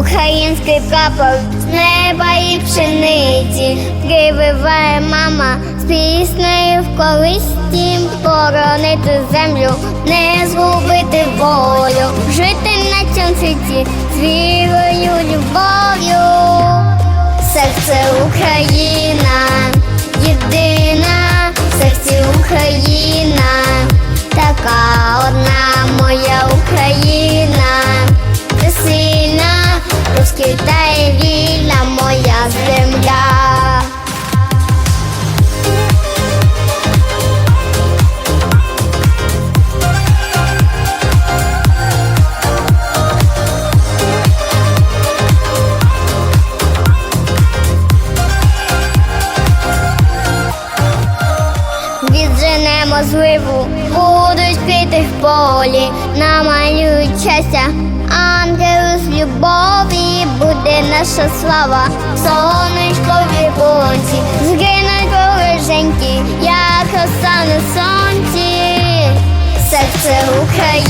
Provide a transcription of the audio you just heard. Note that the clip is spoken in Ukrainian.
Український прапор з неба і пшениці. Прививає мама з піснею в користі Боронити землю, не згубити волю. Жити на цьому світі з вірою, любов'ю земля. Відженемо зливу, будуть квіти в полі, намалюють щастя, ангели з любові, буде наша слава, сонечко в віконці, згинуть вороженьки, як роса сонці, серце Україна,